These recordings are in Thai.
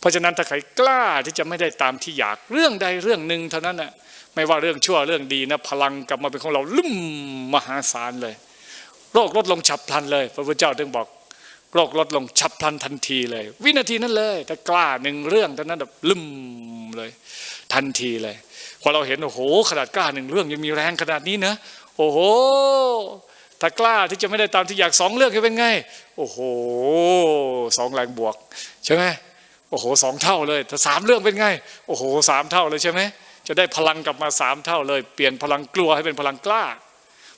เพราะฉะนั้นถ้าใครกล้าที่จะไม่ได้ตามที่อยากเรื่องใดเรื่องหนึ่งเท่านั้นน่ะไม่ว่าเรื่องชั่วเรื่องดีนะพลังกลับมาเป็นของเราลุ่มมหาศาลเลย โรคลดลงฉับพลันเลย พระพุทธเจ้าถึงบอกโรคลดลงฉับพลันทันทีเลย วินาทีนั้นเลยถ้ากล้าหนึ่งเรื่องเท่านั้นแบบลุ่มเลย ทันทีเลยพอเราเห็นโอ้โห ขนาดกล้าหนึ่งเรื่องยังมีแรงขนาดนี้นะโอ้โหถ้ากล้าที่จะไม่ได้ตามที่อยากสองเรื่องจะเป็นไง โอ้โหสองแรงบวก ใช่ไหม โอ้โหสองเท่าเลยถ้าสามเรื่องเป็นไง โอ้โหสามเท่าเลยใช่ไหมจะได้พลังกลับมาสามเท่าเลย เปลี่ยนพลังกลัวให้เป็นพลังกล้า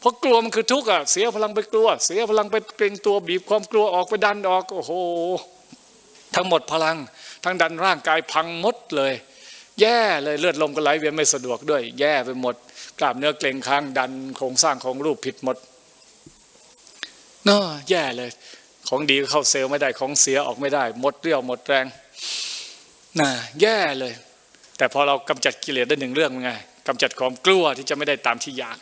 เพราะกลัวมันคือทุกข์อะเสียพลังไปกลัว เสียพลังไปเกรงตัวบีบความกลัวออกไปดันออกโอ้โหทั้งหมดพลัง ทั้งดันร่างกายพังหมดเลย แย่เลยเลือดลมก็ไหลเวียนไม่สะดวกด้วย แย่ไปหมดกล้ามเนื้อเกร็งค้างดันโครงสร้างของรูปผิดหมดเนาะแย่เลย ของดีเข้าเซลล์ไม่ได้ของเสียออกไม่ได้ หมดเรี่ยวหมดแรง น่ะแย่เลย แต่พอเรากำจัดกิเลสได้หนึ่งเรื่องไงกำจัดความกลัวที่จะไม่ได้ตามที่อยาก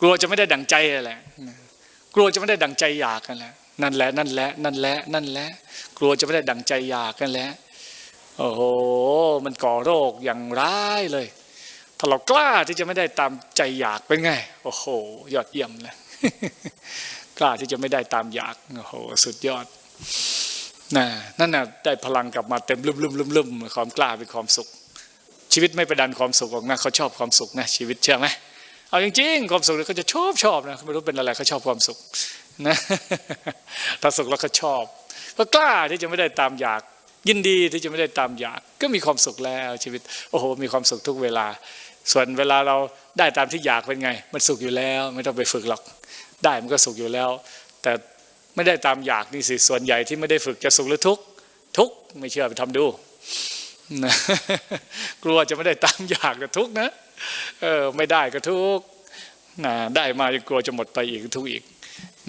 กลัวจะไม่ได้ดังใจอะไรกลัวจะไม่ได้ดังใจอยากกันแหละนั่นแหละนั่นแหละนั่นแหละนั่นแหละกลัวจะไม่ได้ดังใจอยากกันแหละโอ้โหมันก่อโรคอย่างร้ายเลย ถ้าเรากล้าที่จะไม่ได้ตามใจอยากเป็นไง โอ้โห ยอดเยี่ยมเลยกล้าที่จะไม่ได้ตามอยากโอ้โหสุดยอด นั่นน่ะได้พลังกลับมาเต็มลุ่มลุ่มลุ่มลุ่มความกล้าเป็นความสุข ชีวิตไม่ไปดันความสุขหรอกนะเขาชอบความสุขนะชีวิตเชื่อไหมเอาจริงๆความสุขเขาจะชอบชอบนะไม่รู้เป็นอะไรเขาชอบความสุขนะถ้าสุขแล้วเขาชอบ ก็กล้าที่จะไม่ได้ตามอยาก ยินดีที่จะไม่ได้ตามอยาก ก็มีความสุขแล้วชีวิต โอ้โห มีความสุขทุกเวลา ส่วนเวลาเราได้ตามที่อยากเป็นไง มันสุขอยู่แล้ว ไม่ต้องไปฝึกหรอก ได้มันก็สุขอยู่แล้ว แต่ ไม่ได้ตามอยากนี่สิส่วนใหญ่ที่ไม่ได้ฝึกจะสุขหรือทุกข์ทุกข์ไม่เชื่อไปทำดูนะกลัวจะไม่ได้ตามอยากก็ทุกข์นะเออไม่ได้ก็ทุกข์นะได้มายังกลัวจะหมดไปอีกทุกข์อีก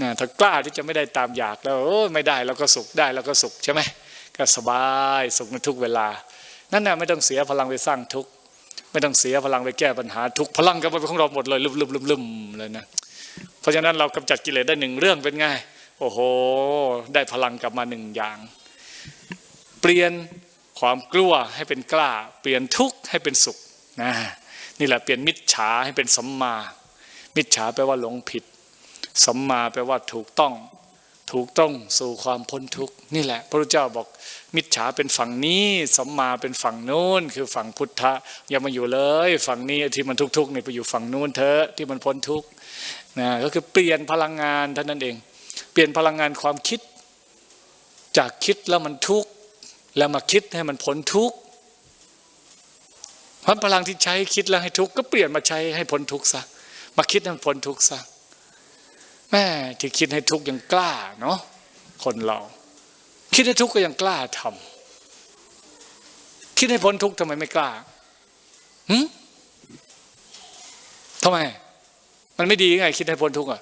นะถ้ากล้าที่จะไม่ได้ตามอยากแล้วโอ้ไม่ได้เราก็สุขได้เราก็สุขใช่ไหมก็สบายสุขในทุกเวลา นั่นน่ะไม่ต้องเสียพลังไปสร้างทุกข์ไม่ต้องเสียพลังไปแก้ปัญหาทุกข์พลังก็เป็นของเราหมดเลยลุ่มๆๆๆเลยนะเพราะฉะนั้นเรากำจัดกิเลสได้หนึ่งเรื่องเป็นไง โอ้โห ได้พลังกลับมาหนึ่งอย่าง เปลี่ยนความกลัวให้เป็นกล้า เปลี่ยนทุกข์ให้เป็นสุขนะนี่แหละเปลี่ยนมิจฉาให้เป็นสัมมา มิจฉาแปลว่าหลงผิด สัมมาแปลว่าถูกต้อง ถูกต้องสู่ความพ้นทุกข์นี่แหละ พระพุทธเจ้าบอก มิจฉาเป็นฝั่งนี้ สัมมาเป็นฝั่งโน้น คือฝั่งพุทธะอย่ามาอยู่เลย ฝั่งนี้ที่มันทุกข์ๆนี่ไปอยู่ฝั่งนู้นเถอะที่มันพ้นทุกข์นะก็คือเปลี่ยนพลังงานเท่านั้นเอง ลี่ยนพลังงานความคิด จากคิดแล้วมันทุกข์แล้วมาคิดให้มันพ้นทุกข์เพราะพลังที่ใช้คิดแล้วให้ทุกข์ก็เปลี่ยนมาใช้ให้พ้นทุกข์ซะมาคิดให้มันพ้นทุกข์ซะแม่ที่คิดให้ทุกข์ยังกล้าเนาะคนเรา คิดให้ทุกข์ก็ยังกล้าทำคิดให้พ้นทุกข์ทำไมไม่กล้าหืมทำไม มันไม่ดีไง คิดให้พ้นทุกข์อะ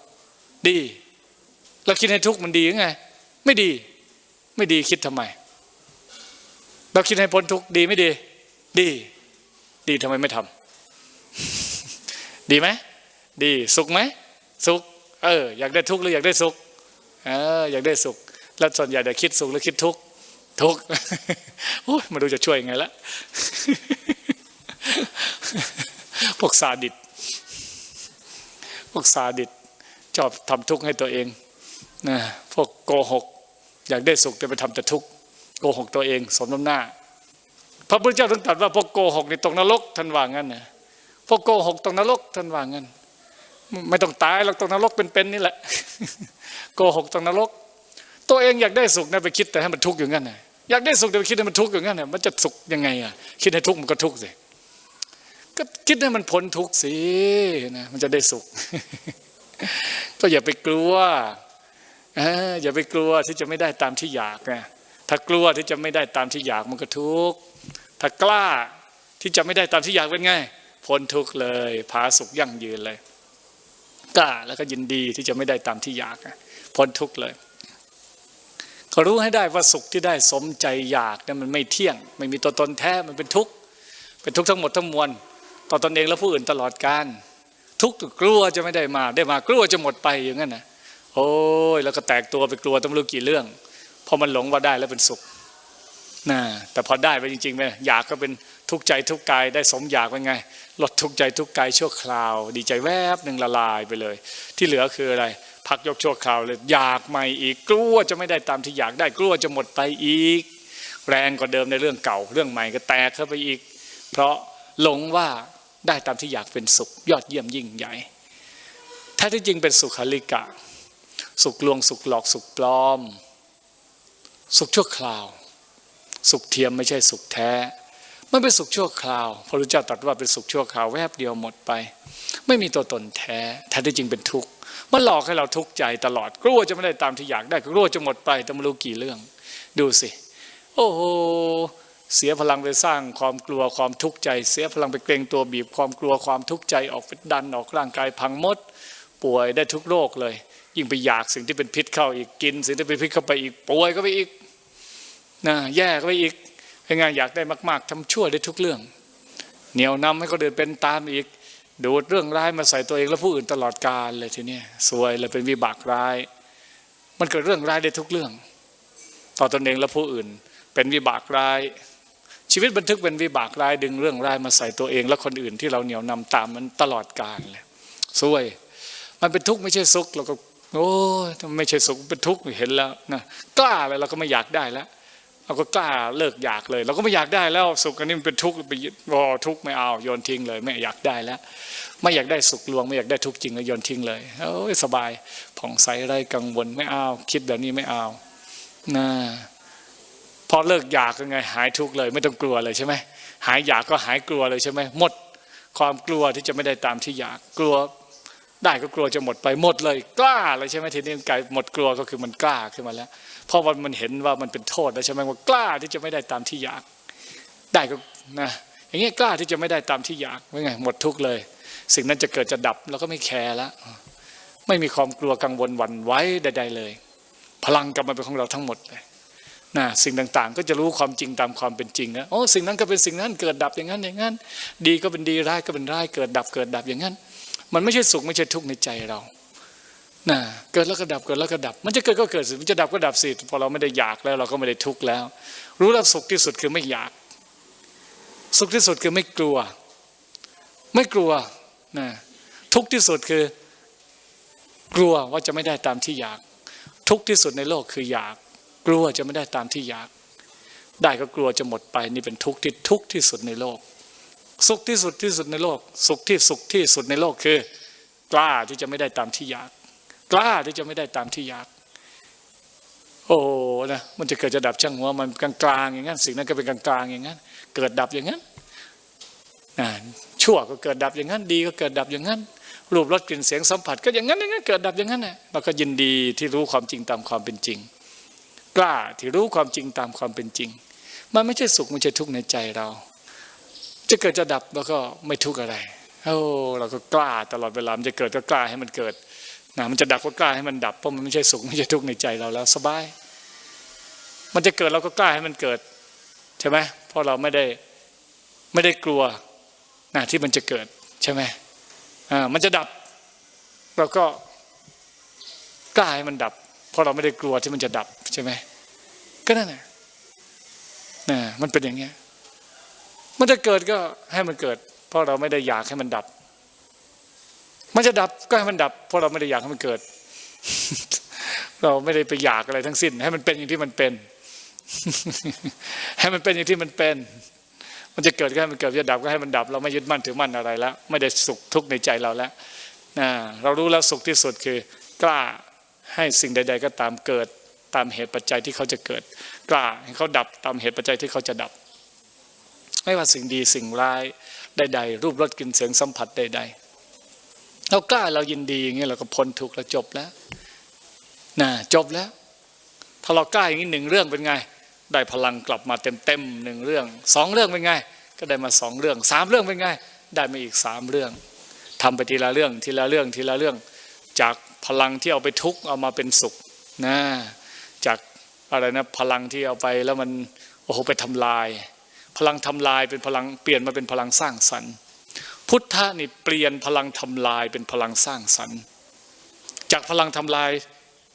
ดี แล้วคิดให้ทุกข์มันดียังไง ไม่ดี ไม่ดีคิดทำไม เราคิดให้พ้นทุกข์ดีไม่ดี ดี ดีทำไมไม่ทำดีไหมดีสุขไหมสุข เออ อยากได้ทุกข์หรืออยากได้สุขเอออยากได้สุข แล้วส่วนใหญ่จะคิดสุขหรือคิดทุกข์ทุกข์โอ้ยไมาดูจะช่วยยังไงละพวกซาดิสพวกซาดิสชอบทำทุกข์ให้ตัวเอง นะพวกโกหก อยากได้สุขแต่ไปทำแต่ทุกข์โกหกตัวเอง สมน้ำหน้า พระพุทธเจ้าถึงตรัสว่าพวกโกหกในตกนรกท่านว่างั้นนะพวกโกหกตกนรกท่านว่างั้น ไม่ต้องตายหรอกตกนรกเป็นๆนี่แหละ โกหกตกนรก ตัวเองอยากได้สุขนะไปคิดแต่ให้มันทุกข์อย่างนั้นนะอยากได้สุขแต่ไปคิดให้มันทุกข์อย่างนั้นนะมันจะสุขยังไงอะคิดให้ทุกข์มันก็ทุกข์สิก็คิดให้มันพ้นทุกข์สินะมันจะได้สุข ก็อย่าไปกลัว อย่าไปกลัวที่จะไม่ได้ตามที่อยากนะถ้ากลัวที่จะไม่ได้ตามที่อยากมันก็ทุกข์ถ้ากล้าที่จะไม่ได้ตามที่อยากเป็นไงพ้นทุกข์เลยผาสุขยั่งยืนเลยกล้าแล้วก็ยินดีที่จะไม่ได้ตามที่อยากพ้นทุกข์เลยเขารู้ให้ได้ว่าสุขที่ได้สมใจอยากเนี่ยมันไม่เที่ยง ไม่มีตัวตนแท้มันเป็นทุกข์เป็นทุกข์ทั้งหมดทั้งมวลต่อตนเองและผู้อื่นตลอดการทุกข์กลัวจะไม่ได้มาได้มากลัวจะหมดไปอย่างนั้นนะ โอ้ยแล้วก็แตกตัวไปกลัวต้องรู้กี่เรื่องเพราะมันหลงว่าได้แล้วเป็นสุขนะแต่พอได้ไปจริงๆไหมอยากก็เป็นทุกข์ใจทุกกายได้สมอยากเป็นไง ลดทุกข์ใจทุกกายชั่วคราว ดีใจแวบหนึ่งละลายไปเลย ที่เหลือคืออะไร พักยกชั่วคราวเลยอยากใหม่อีกกลัวจะไม่ได้ตามที่อยากได้กลัวจะหมดไปอีก แรงกว่าเดิมในเรื่องเก่า เรื่องใหม่ก็แตกเข้าไปอีก เพราะหลงว่าได้ตามที่อยากเป็นสุข ยอดเยี่ยมยิ่งใหญ่ถ้าที่จริงเป็นสุขลิกะ สุขลวงสุขหลอกสุขปลอม สุขชั่วคราว สุขเทียมไม่ใช่สุขแท้ มันเป็นสุขชั่วคราวพระพุทธเจ้าตรัสว่าเป็นสุขชั่วคราวแวบเดียวหมดไป ไม่มีตัวตนแท้แท้ที่จริงเป็นทุกข์มันหลอกให้เราทุกข์ใจตลอดกลัวจะไม่ได้ตามที่อยากได้กลัวจะหมดไปแต่ไม่รู้กี่เรื่อง ดูสิ โอ้โหเสียพลังไปสร้างความกลัวความทุกข์ใจ เสียพลังไปเกรงตัวบีบความกลัวความทุกข์ใจออกไปดันออกร่างกายพังมด ป่วยได้ทุกโรคเลย ยิ่งไปอยากสิ่งที่เป็นพิษเข้าอีกกิน สิ่งที่เป็นพิษเข้าไปอีกป่วยก็ไปอีกนะแย่ก็ไปอีกเป็นไงอยากได้มาก ๆทำชั่วได้ทุกเรื่อง เหนียวนำให้คนอื่นเป็นตามอีกดูดเรื่องร้ายมาใส่ตัวเองและผู้อื่นตลอดกาลเลยทีนี้สวยเลยเป็นวิบากร้าย มันเกิดเรื่องร้ายได้ทุกเรื่อง ต่อตนเองและผู้อื่น เป็นวิบากร้าย ชีวิตบันทึกเป็นวิบากร้ายดึงเรื่องร้ายมาใส่ตัวเอง และคนอื่นที่เราเหนียวนำตามมันตลอดกาลเลยสวย มันเป็นทุกข์ไม่ใช่สุขเราก็ โอ้ยไม่ใช่สุขเป็นทุกข์เห็นแล้วนะกล้าเลยเราก็ไม่อยากได้แล้วเราก็กล้าเลิกอยากเลย เราก็ไม่อยากได้แล้วสุขอันนี้มันเป็นทุกข์ไปวอทุกข์ไม่เอาโยนทิ้งเลยไม่อยากได้แล้ว ไม่อยากได้สุขลวง ไม่อยากได้ทุกข์จริงแล้วโยนทิ้งเลยโอ้ยสบายผ่องใสไรกังวลไม่เอาคิดแบบนี้ไม่เอานะพอเลิกอยากยังไง หายทุกข์เลย ไม่ต้องกลัวเลยใช่ไหมหายอยากก็หายกลัวเลยใช่ไหมหมดความกลัวที่จะไม่ได้ตามที่อยากกลัว ได้ก็กลัวจะหมดไปหมดเลยกล้าเลยใช่ไหมทีนี้กายหมดกลัวก็คือมันกล้าขึ้นมาแล้วเพราะว่ามันเห็นว่ามันเป็นโทษแล้วใช่ไหมว่ากล้าที่จะไม่ได้ตามที่อยาก ได้ก็นะอย่างเงี้ยกล้าที่จะไม่ได้ตามที่อยากว่าไงหมดทุกเลย สิ่งนั้นจะเกิดจะดับเราก็ไม่แคร์แล้วไม่มีความกลัวกังวลหวั่นไหวใด ๆ เลย พลังกลับมาเป็นของเราทั้งหมดเลยนะสิ่งต่างๆ ก็จะรู้ความจริงตามความเป็นจริงนะโอ้สิ่งนั้นก็เป็นสิ่งนั้นเกิดดับอย่างนั้นอย่างนั้น ดีก็เป็นดีร้ายก็เป็นร้ายเกิดดับเกิดดับอย่างนั้น มันไม่ใช่สุขไม่ใช่ทุกข์ในใจเรานะเกิดแล้วก็ดับเกิดแล้วก็ดับ มันจะเกิดก็เกิดสิมันจะดับก็ดับสิพอเราไม่ได้อยากแล้วเราก็ไม่ได้ทุกข์แล้ว รู้แล้วสุขที่สุดคือไม่อยาก สุขที่สุดคือไม่กลัว ไม่กลัวนะทุกข์ที่สุดคือกลัวว่าจะไม่ได้ตามที่อยาก ทุกข์ที่สุดในโลกคืออยาก กลัวจะไม่ได้ตามที่อยาก ได้ก็กลัวจะหมดไปนี่เป็นทุกข์ที่ทุกข์ที่สุดในโลก สุขที่สุดที่สุดในโลก สุขที่สุขที่สุดในโลกคือ กล้าที่จะไม่ได้ตามที่อยาก กล้าที่จะไม่ได้ตามที่อยาก โอ้นะมันจะเกิดจะดับช่างหัวมันกลางๆอย่างนั้นสิ่งนั้นก็เป็นกลางๆอย่างนั้น เกิดดับอย่างนั้นนะชั่วก็เกิดดับอย่างนั้น ดีก็เกิดดับอย่างนั้นรูปรสกลิ่นเสียงสัมผัสก็อย่างนั้นอย่างนั้นเกิดดับอย่างนั้นนะเราก็ยินดีที่รู้ความจริงตามความเป็นจริง กล้าที่รู้ความจริงตามความเป็นจริง มันไม่ใช่สุขม่ใช่ทุกข์ในใจเรา จะเกิดจะดับแล้วก็ไม่ทุกข์อะไรโอ้เราก็กล้าตลอดเวลามันจะเกิดก็กล้าให้มันเกิดนะมันจะดับก็กล้าให้มันดับเพราะมันไม่ใช่สุขไม่ใช่ทุกข์ในใจเราแล้วสบาย มันจะเกิดเราก็กล้าให้มันเกิดใช่ไหมเพราะเราไม่ได้ไม่ได้กลัวนะที่มันจะเกิดใช่ไหมอ่ามันจะดับเราก็กล้าให้มันดับ เพราะเราไม่ได้กลัวที่มันจะดับใช่ไหมก็นั่นแหละนะมันเป็นอย่างเงี้ย มันจะเกิดก็ให้มันเกิด เพราะเราไม่ได้อยากให้มันดับ มันจะดับก็ให้มันดับ เพราะเราไม่ได้อยากให้มันเกิด เราไม่ได้ไปอยากอะไรทั้งสิ้น ให้มันเป็นอย่างที่มันเป็น ให้มันเป็นอย่างที่มันเป็น มันจะเกิดก็ให้มันเกิดจะดับก็ให้มันดับ เราไม่ยึดมั่นถือมั่นอะไรแล้ว ไม่ได้สุขทุกข์ในใจเราแล้วนะเรารู้แล้วสุขที่สุดคือกล้าให้สิ่งใด ๆ ก็ตามเกิดตามเหตุปัจจัยที่เขาจะเกิด กล้าให้เขาดับตามเหตุปัจจัยที่เขาจะดับ ไม่ว่าสิ่งดีสิ่งร้ายใดๆรูปรสกลิ่นเสียงสัมผัสใด ๆ เรากล้าเรายินดีอย่างนี้เราก็พ้นทุกข์แล้วจบแล้วนะจบแล้ว ถ้าเรากล้าอย่างนี้หนึ่งเรื่องเป็นไง ได้พลังกลับมาเต็มๆหนึ่งเรื่องสองเรื่องเป็นไง ก็ได้มาสองเรื่องสามเรื่องเป็นไง ได้มาอีกสามเรื่องทำไปทีละเรื่องทีละเรื่องทีละเรื่อง จากพลังที่เอาไปทุกข์เอามาเป็นสุขนะจากอะไรนะพลังที่เอาไปแล้วมันโอ้โหไปทำลาย พลังทำลายเป็นพลังเปลี่ยนมาเป็นพลังสร้างสรรค์ พุทธะนี่เปลี่ยนพลังทำลายเป็นพลังสร้างสรรค์ จากพลังทำลาย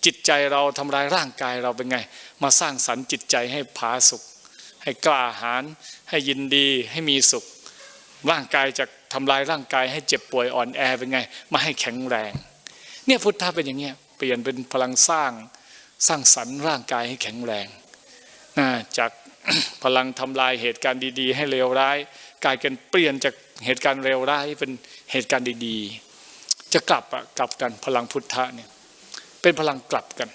จิตใจเราทำลายร่างกายเราเป็นไง มาสร้างสรรค์จิตใจให้ผาสุข ให้กล้าหาญให้ยินดีให้มีสุข ร่างกายจะทำลายร่างกายให้เจ็บป่วยอ่อนแอเป็นไง มาให้แข็งแรง เนี่ยพุทธะเป็นอย่างเงี้ยเปลี่ยนเป็นพลังสร้างสร้างสรรค์ร่างกายให้แข็งแรง จากพลังทำลายเหตุการณ์ดี ๆ ให้เลวร้าย กลายเป็นเปลี่ยนจากเหตุการณ์เลวร้ายเป็นเหตุการณ์ดี ๆ จะกลับอะกลับกันพลังพุทธะเนี่ยเป็นพลังกลับกัน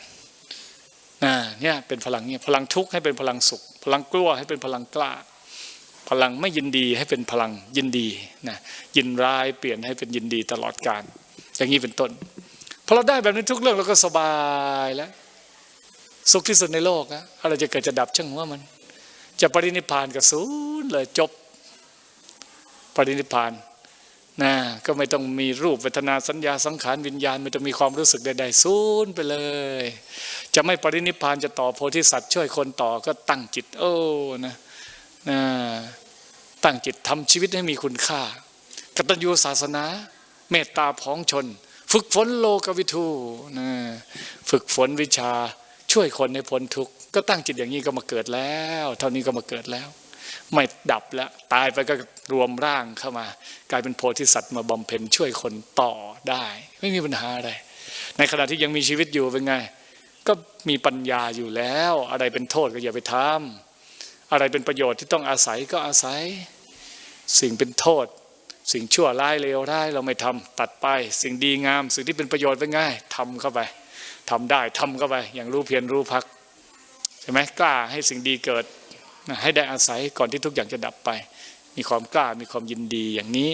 นะเนี่ยเป็นพลังเนี่ยพลังทุกข์ให้เป็นพลังสุข พลังกลัวให้เป็นพลังกล้า พลังไม่ยินดีให้เป็นพลังยินดีนะยินร้ายเปลี่ยนให้เป็นยินดีตลอดกาลอย่างนี้เป็นต้นพอเราได้แบบนี้ทุกเรื่องเราก็สบายแล้ว สุขที่สุดในโลกนะอะไรจะเกิดจะดับช่างว่ามัน จะปรินิพานกับศูนย์เลยจบปรินิพานนะก็ไม่ต้องมีรูปเวทนาสัญญาสังขารวิญญาณไม่ต้องมีความรู้สึกใดๆศูนย์ไปเลย จะไม่ปรินิพานจะต่อโพธิสัตว์ช่วยคนต่อก็ตั้งจิต โอ้นะนะตั้งจิตทำชีวิตให้มีคุณค่ากตัญญูศาสนา เมตตาพ้องชน ฝึกฝนโลกวิทูนะฝึกฝนวิชา ช่วยคนให้พ้นทุกข์ก็ตั้งจิตอย่างนี้ก็มาเกิดแล้ว เท่านี้ก็มาเกิดแล้ว ไม่ดับแล้วตายไปก็รวมร่างเข้ามา กลายเป็นโพธิสัตว์มาบำเพ็ญช่วยคนต่อได้ ไม่มีปัญหาอะไร ในขณะที่ยังมีชีวิตอยู่เป็นไง ก็มีปัญญาอยู่แล้ว อะไรเป็นโทษก็อย่าไปทำอะไรเป็นประโยชน์ที่ต้องอาศัยก็อาศัย สิ่งเป็นโทษ สิ่งชั่วร้ายเลวร้ายเราไม่ทำตัดไป สิ่งดีงาม สิ่งที่เป็นประโยชน์เป็นไงทำเข้าไป ทำได้ทำเข้าไปอย่างรู้เพียรรู้พักใช่ไหมกล้าให้สิ่งดีเกิดให้ได้อาศัยก่อนที่ทุกอย่างจะดับไป มีความกล้ามีความยินดีอย่างนี้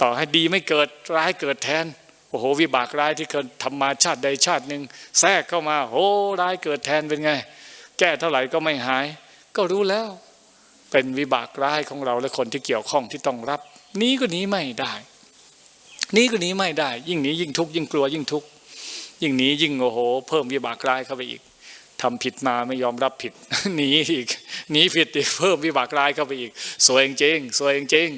ต่อให้ดีไม่เกิดร้ายเกิดแทนโอ้โหวิบากร้ายที่เคยทำมาชาติใดชาติหนึ่งแทรกเข้ามาโอ้ร้ายเกิดแทนเป็นไง แก้เท่าไหร่ก็ไม่หาย ก็รู้แล้ว เป็นวิบากร้ายของเราและคนที่เกี่ยวข้องที่ต้องรับ นี้ก็หนีไม่ได้ นี้ก็หนีไม่ได้ ยิ่งหนียิ่งทุกข์ยิ่งกลัวยิ่งทุกข์ ยิ่งหนียิ่งโอ้โห เพิ่มวิบากร้ายเข้าไปอีกทำผิดมาไม่ยอมรับผิดหนีอีกหนีผิดอีกเพิ่มวิบากร้ายเข้าไปอีก สวยจริงสวยจริง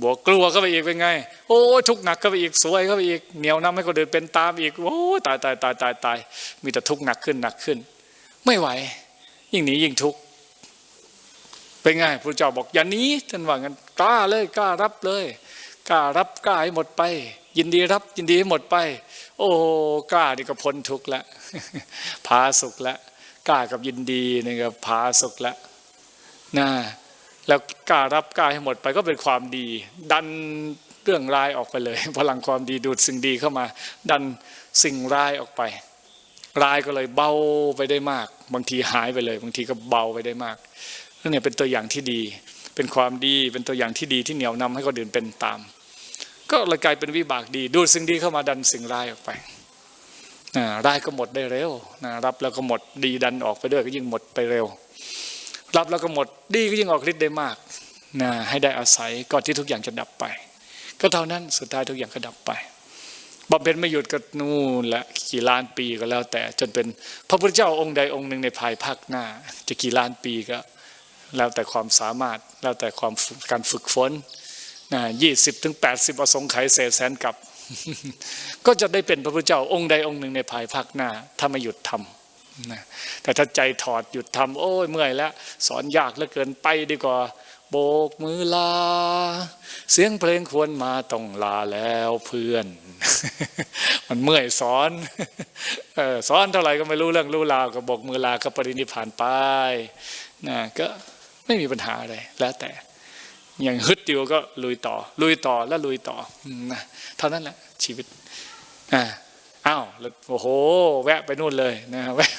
บวกกลัวเข้าไปอีกเป็นไง โอ้ทุกหนักเข้าไปอีกสวยเข้าไปอีกเหนียวนำให้คนเดินเป็นตามอีกโอ้ตายตายตายตายตายมีแต่ทุกข์หนักขึ้นหนักขึ้น ไม่ไหว ยิ่งหนียิ่งทุกข์เป็นไงพระเจ้าบอกอย่าหนี้ท่านว่างั้นกล้าเลยกล้ารับเลยกล้ารับกล้าให้หมดไป ยินดีรับยินดีให้หมดไป โอ้กล้านี่ก็พ้นทุกข์ล้วพาสุขล้วกล้ากับยินดีนี่ก็พาสุขล้วนะแล้วกล้ารับกล้าให้หมดไปก็เป็นความดี ดันเรื่องร้ายออกไปเลย พลังความดีดูดสิ่งดีเข้ามา ดันสิ่งร้ายออกไปร้ายก็เลยเบาไปได้มาก บางทีหายไปเลย บางทีก็เบาไปได้มากนี่เป็นตัวอย่างที่ดี เป็นความดีเป็นตัวอย่างที่ดีที่เหนี่ยวนำให้คนอื่นเป็นตาม ก็เลยกลายเป็นวิบากดี ดูดสิ่งดีเข้ามาดันสิ่งร้ายออกไปร้ายก็หมดได้เร็วรับแล้วก็หมดดีดันออกไปด้วยก็ยิ่งหมดไปเร็ว รับแล้วก็หมดดีก็ยิ่งออกฤทธิ์ได้มากนะให้ได้อาศัยก่อนที่ทุกอย่างจะดับไป ก็เท่านั้นสุดท้ายทุกอย่างก็ดับไปบำเพ็ญไม่หยุดก็นู่นละกี่ล้านปีก็แล้ว แต่จนเป็นพระพุทธเจ้าองค์ใดองค์หนึ่งในภายภาคหน้า จะกี่ล้านปีก็ แล้วแต่ความสามารถแล้วแต่ความการฝึกฝน ยี่สิบถึงแปดสิบอสงไขยเศษแสนกับ ก็จะได้เป็นพระพุทธเจ้าองค์ใดองค์หนึ่งในภายภาคหน้า ถ้าไม่หยุดทำนะแต่ถ้าใจถอดหยุดทำโอ้ยเมื่อยแล้ว สอนยากเหลือเกินไปดีกว่า โบกมือลา เสียงเพลงควรมาต้องลาแล้วเพื่อน มันเมื่อยสอนเออสอนเท่าไหร่ก็ไม่รู้เรื่องรู้ราวก็โบกมือลาก็ปรินิพพานไปนะก็ไม่มีปัญหาอะไรแล้วแต่ อย่างฮึดเดียวก็ลุยต่อ ลุยต่อแล้วลุยต่อนะเท่านั้นแหละชีวิตอ่าอ้าวแล้วโอ้โห แวะไปนู่นเลยนะแวะ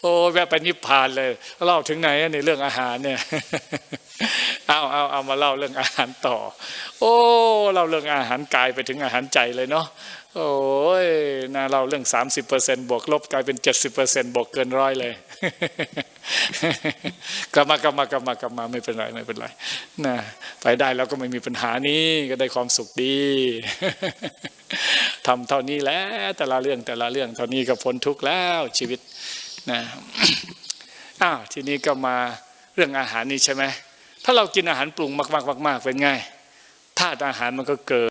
โอ้แวะไปนิพพานเลยเล่าถึงไหนในเรื่องอาหารเนี่ยเอาเอาเอามาเล่าเรื่องอาหารต่อ โอ้เล่าเรื่องอาหารกายไปถึงอาหารใจเลยเนาะ โอ้ยน่าเล่าเรื่อง 30%บวกลบกลายเป็น 70%บวกเกินร้อยเลย กลับมากลับมากลับมากลับมาไม่เป็นไรไม่เป็นไรนะไปได้แล้วก็ไม่มีปัญหานี้ก็ได้ความสุขดีทำเท่านี้แล้วแต่ละเรื่องแต่ละเรื่องเท่านี้ก็พ้นทุกข์แล้วชีวิตนะอ้าวทีนี้ก็มาเรื่องอาหารนี่ใช่ไหมถ้าเรากินอาหารปรุงมากๆมากๆเป็นไงธาตุอาหารมันก็เกิด